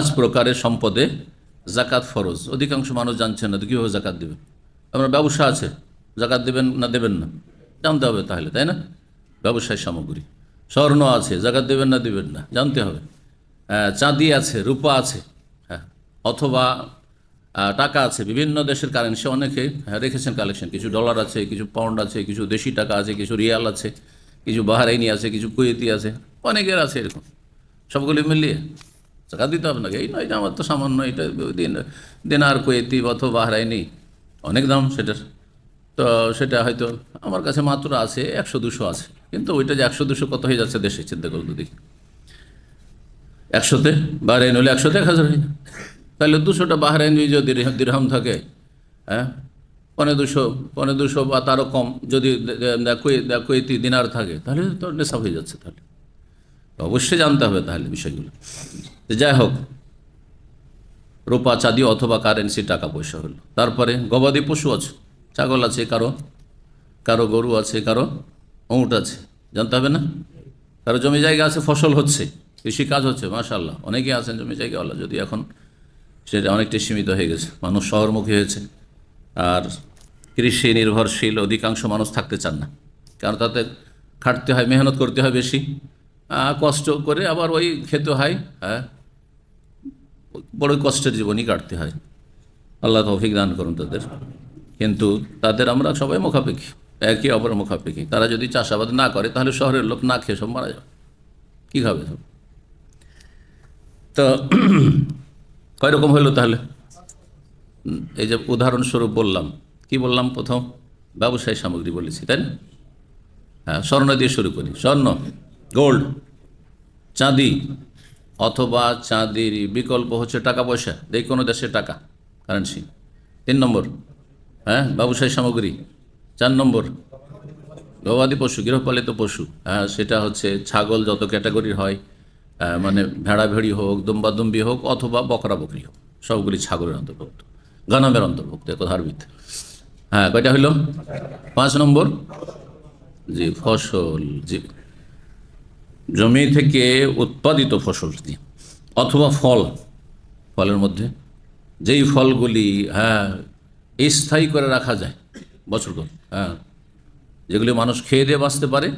পাঁচ প্রকারের সম্পদে জাকাত ফরজ। অধিকাংশ মানুষ জানছেন না তো কীভাবে জাকাত দেবেন? আপনার ব্যবসা আছে জাকাত দেবেন না দেবেন না? জানতে হবে তাহলে তাই না? ব্যবসায় সামগ্রী। স্বর্ণ আছে জাকাত দেবেন না দেবেন না জানতে হবে। চাঁদি আছে রূপা আছে হ্যাঁ অথবা টাকা আছে বিভিন্ন দেশের কারেন্সি অনেকে হ্যাঁ, রেখেছেন কালেকশন কিছু ডলার আছে কিছু পাউন্ড আছে কিছু দেশি টাকা আছে কিছু রিয়াল আছে কিছু বাহারাইনি আছে কিছু কুয়েতি আছে অনেকের আছে এরকম সবগুলি মিলিয়ে। টাকা দিতে হবে নাকি? এই নয় যে আমার তো সামান্য এটা দিন দিনার কুয়েতি অথবা বাহারাইনি অনেক দাম সেটার। তো সেটা হয়তো আমার কাছে মাত্র আছে, একশো দুশো আছে। কিন্তু ওইটা যে একশো দুশো কত হয়ে যাচ্ছে দেশে, চিন্তা করুন দেখি। একশোতে? বাহরাইন হলে একশোতে এক হাজার হয়ে। তাহলে দুশোটা বাহরাইন যদি দিরহাম- থাকে হ্যাঁ? পনে দুশো পনে দুশো বা তারও কম যদি কুয়েতি দিনার থাকে, তাহলে তো নেশা হয়ে যাচ্ছে তাহলে। অবশ্যই জানতে হবে তাহলে বিষয়গুলো। যাই হোক, রূপা চাঁদি অথবা কারেন্সি টাকা পয়সা হলো। তারপরে গবাদি পশু আছে, ছাগল আছে, কারও কারও গরু আছে, কারও উঁট আছে, জানতে হবে না? কারও জমি জায়গা আছে, ফসল হচ্ছে, কৃষি কাজ হচ্ছে মাশাল্লাহ অনেকে আছেন জমি জায়গাওয়ালা, যদি এখন সেটা অনেকটাই সীমিত হয়ে গেছে, মানুষ শহরমুখী হয়েছে, আর কৃষি নির্ভরশীল অধিকাংশ মানুষ থাকতে চান না। কারণ তাতে খাটতে হয়, মেহনত করতে হয় বেশি কষ্ট করে আবার ওই খেতে হয় হ্যাঁ বড় কষ্টের জীবনই কাটতে হয়। আল্লাহ তৌফিক দান করুন তাদের। কিন্তু তাদের আমরা সবাই মুখাপেক্ষি, একে অপর মুখাপেক্ষি। তারা যদি চাষাবাদ না করে, তাহলে শহরের লোক না খেয়ে সব মারা যাবে। কী খাবে সব? তো কয় রকম হইল তাহলে? এই যে উদাহরণস্বরূপ বললাম, কি বললাম প্রথম? ব্যবসায়ী সামগ্রী বলেছি, তাই না? হ্যাঁ স্বর্ণ দিয়ে শুরু করি। স্বর্ণ, গোল্ড, চাঁদি অথবা চাঁদির বিকল্প হচ্ছে টাকা পয়সা, যে কোনো দেশের টাকা কারেন্সি তিন নম্বর হ্যাঁ ব্যবসায়ী সামগ্রী। চার নম্বর, গবাদি পশু, গৃহপালিত পশু। হ্যাঁ সেটা হচ্ছে ছাগল যত ক্যাটাগরির হয় মানে ভেড়া ভেড়ি হোক, দুম্বাদুম্বি হোক, অথবা বকরা বকরি হোক, সবগুলি ছাগলের অন্তর্ভুক্ত গানামের অন্তর্ভুক্ত এক ধার্মিক হ্যাঁ কয়টা হইল? পাঁচ নম্বর, জি, ফসল, জি। জমি থেকে উৎপাদিত ফসল অথবা ফল, ফলের মধ্যে, যেই ফলগুলি হ্যাঁ স্থায়ী করে রাখা যায় বছর কর হ্যাঁ যেগুলি মানুষ খেয়ে দিয়ে বাঁচতে পারে,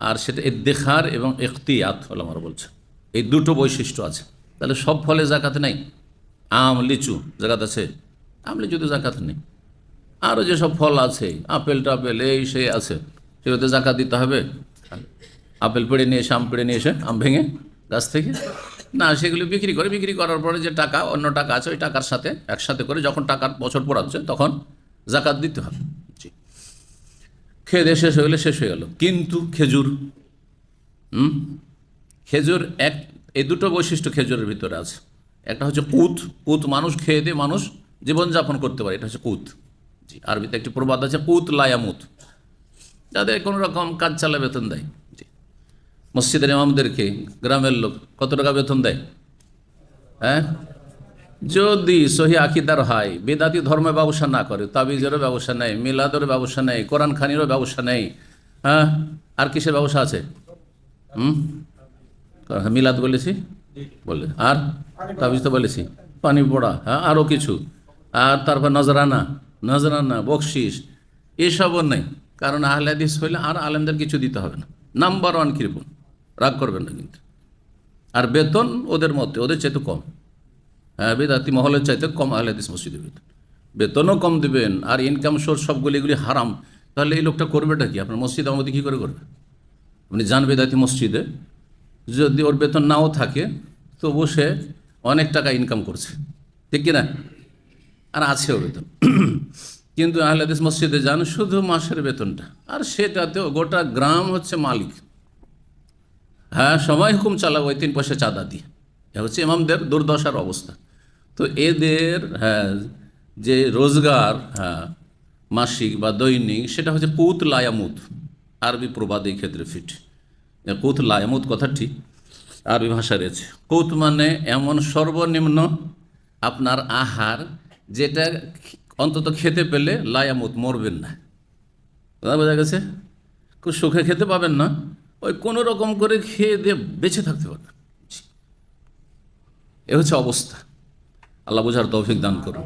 আর সেটা এদ্দেখার এবং এখতিয়াত ফল আমার বলছে। এই দুটো বৈশিষ্ট্য আছে। তাহলে সব ফলে জাকাত নেই? আম, লিচু, জাকাত আছে? আম, লিচুতে জাকাত নেই। আরও যেসব ফল আছে আপেল টাপেল এই সেই আছে, সেগুলোতে জাকাত দিতে হবে? আপেল পেড়ে নিয়ে এসে আম পেড়ে নিয়ে এসে আম ভেঙে গাছ থেকে না, সেগুলি বিক্রি করে। বিক্রি করার পরে যে টাকা, অন্য টাকা আছে, ওই টাকার সাথে, একসাথে করে যখন টাকার বছর পড়াচ্ছে, তখন জাকাত দিতে হবে। জি। খেয়ে দিয়ে শেষ হয়ে গেলে শেষ হয়ে গেল। কিন্তু খেজুর, হুম? খেজুর এক, এই দুটো বৈশিষ্ট্য খেজুরের ভিতরে আছে। একটা হচ্ছে কুত কুত মানুষ খেয়ে দিয়ে মানুষ জীবনযাপন করতে পারে, এটা হচ্ছে কুত। জি, আরবিতে একটি প্রবাদ আছে, কুত লায়ামুত। যাদের কোনো রকম কাজ চালা বেতন দেয়। মসজিদের ইমামদেরকে, গ্রামের লোক, কত টাকা বেতন দেয়? হ্যাঁ? যদি সহি আকিদার হয়, বেদাতি ধর্মে ব্যবসা না করে, তাবিজেরও ব্যবসা নেই মিলাদেরও ব্যবসা নেই, কোরআন খানিরও ব্যবসা নেই হ্যাঁ? আর কিসের ব্যবসা আছে? হুম? মিলাদ বলেছি? বলে, আর? তাবিজ তো বলেছি। পানি পড়া হ্যাঁ? আরও কিছু। আর তারপর নজরানা নজরানা, বকশিস, এসবও নেই। কারণ আহলে হাদিস হইলে আর আলেমদের কিছু দিতে হবে না। নাম্বার ওয়ান কৃপণ। রাগ করবেন না কিন্তু। আর বেতন ওদের মতে ওদের চাইতে কম। হ্যাঁ বেদাতি মহলের চাইতে কম আহলে হাদিস মসজিদের বেতন। বেতনও কম দেবেন, আর ইনকাম সোর্স সবগুলি এগুলি হারাম। তাহলে এই লোকটা করবেটা কি? আপনার মসজিদ আমাদের কী করে করবে? আপনি যান বেদাতি মসজিদে, যদি ওর বেতন নাও থাকে, তবু সে অনেক টাকা ইনকাম করছে। ঠিক কি না আর আছে ওর বেতন। কিন্তু আহলাদিস মসজিদে যান শুধু মাসের বেতনটা। আর সেটাতেও গোটা গ্রাম হচ্ছে মালিক। হ্যাঁ সময় হুকুম চালাবো ওই তিন পয়সা চাঁদা দিয়ে। এ হচ্ছে ইমামদের দুর্দশার অবস্থা। তো এদের হ্যাঁ যে রোজগার হ্যাঁ মাসিক বা দৈনিক, সেটা হচ্ছে কুত লায়ামুত আরবি প্রবাদ এই ক্ষেত্রে ফিট কুত লায়ামুত কথাটি আরবি ভাষা রয়েছে। কুত মানে এমন সর্বনিম্ন আপনার আহার যেটা অন্তত খেতে পেলে লায়ামুত মরবেন না। বোঝা গেছে? খুব সুখে খেতে পাবেন না। ওই কোনো রকম করে খেয়ে দিয়ে বেঁচে থাকতে পারবে এ হচ্ছে অবস্থা। আল্লাহ বোঝার তৌফিক দান করুন।